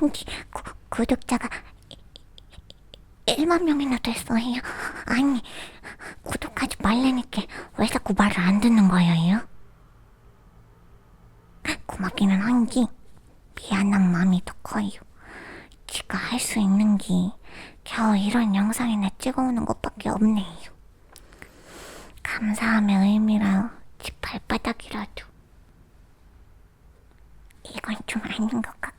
언니 구, 구독자가 1만 명이나 됐어요. 아니 구독하지 말라니까 왜 자꾸 말을 안 듣는 거예요? 고맙기는 한기 미안한 마음이 더 커요. 지가 할 수 있는 게 겨우 이런 영상이나 찍어오는 것밖에 없네요. 감사함의 의미라 집 발바닥이라도 이건 좀 아닌 것 같고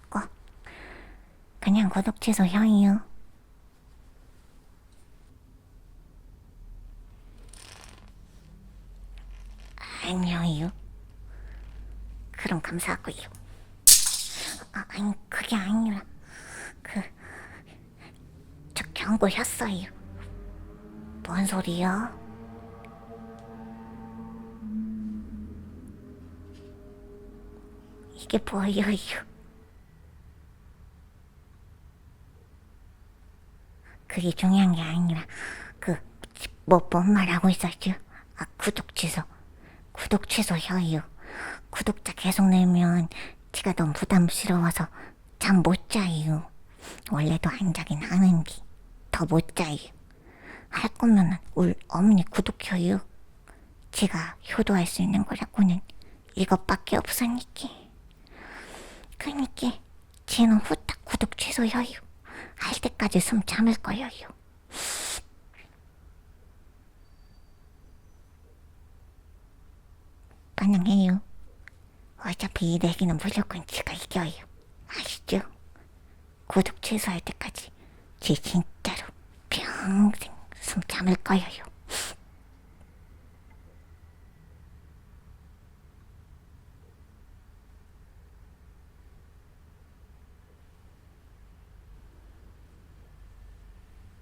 그냥 구독 취소 형이요. 아니요. 그럼 감사하고요. 아, 아니 그게 아니라 그저 경고했어요. 뭔 소리야? 이게 뭐예요? 그게 중요한 게 아니라 그뭐뭔 말하고 있었죠? 아 구독 취소 구독 취소해요. 구독자 계속 늘면 제가 너무 부담스러워서 잠 못 자요. 원래도 안 자긴 하는데 더못 자요. 할 거면 울 어머니 구독해요. 제가 효도할 수 있는 거라고는 이것밖에 없으니까. 그니까 쟤는 후딱 구독 취소해요. 할 때까지 숨 참을 거예요. 반응해요. 어차피 이 내기는 무조건 지가 이겨요. 아시죠? 구독 취소할 때까지 지 진짜로 평생 숨 참을 거예요.